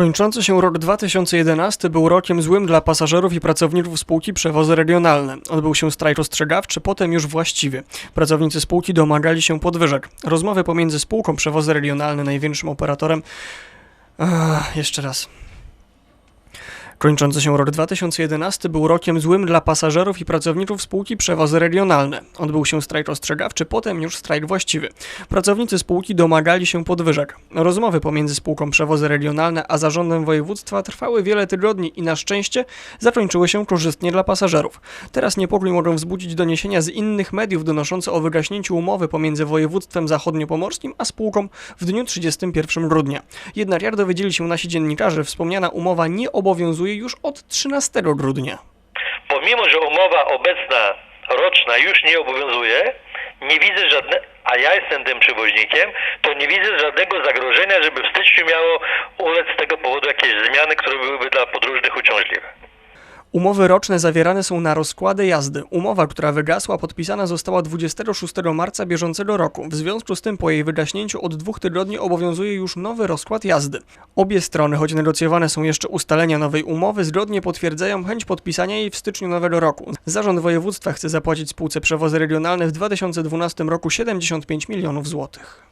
Kończący się rok 2011 był rokiem złym dla pasażerów i pracowników spółki Przewozy Regionalne. Odbył się strajk ostrzegawczy, potem już właściwy. Pracownicy spółki domagali się podwyżek. Rozmowy pomiędzy spółką Przewozy Regionalne, największym operatorem... Ach, jeszcze raz. Kończący się rok 2011 był rokiem złym dla pasażerów i pracowników spółki Przewozy Regionalne. Odbył się strajk ostrzegawczy, potem już strajk właściwy. Pracownicy spółki domagali się podwyżek. Rozmowy pomiędzy spółką Przewozy Regionalne a zarządem województwa trwały wiele tygodni i na szczęście zakończyły się korzystnie dla pasażerów. Teraz niepokój mogą wzbudzić doniesienia z innych mediów donoszące o wygaśnięciu umowy pomiędzy województwem zachodniopomorskim a spółką w dniu 31 grudnia. Jednak jak dowiedzieli się nasi dziennikarze, wspomniana umowa nie obowiązuje już od 13 grudnia. pomimo że umowa obecna roczna już nie obowiązuje, nie widzę żadne, a ja jestem tym przewoźnikiem, to nie widzę żadnego zagrożenia, żeby w styczniu miało ulec z tego powodu jakieś zmiany, które byłyby dla podróżnych uciążliwe. Umowy roczne zawierane są na rozkłady jazdy. Umowa, która wygasła, podpisana została 26 marca bieżącego roku. W związku z tym po jej wygaśnięciu od dwóch tygodni obowiązuje już nowy rozkład jazdy. Obie strony, choć negocjowane są jeszcze ustalenia nowej umowy, zgodnie potwierdzają chęć podpisania jej w styczniu nowego roku. Zarząd województwa chce zapłacić spółce przewozy regionalne w 2012 roku 75 milionów złotych.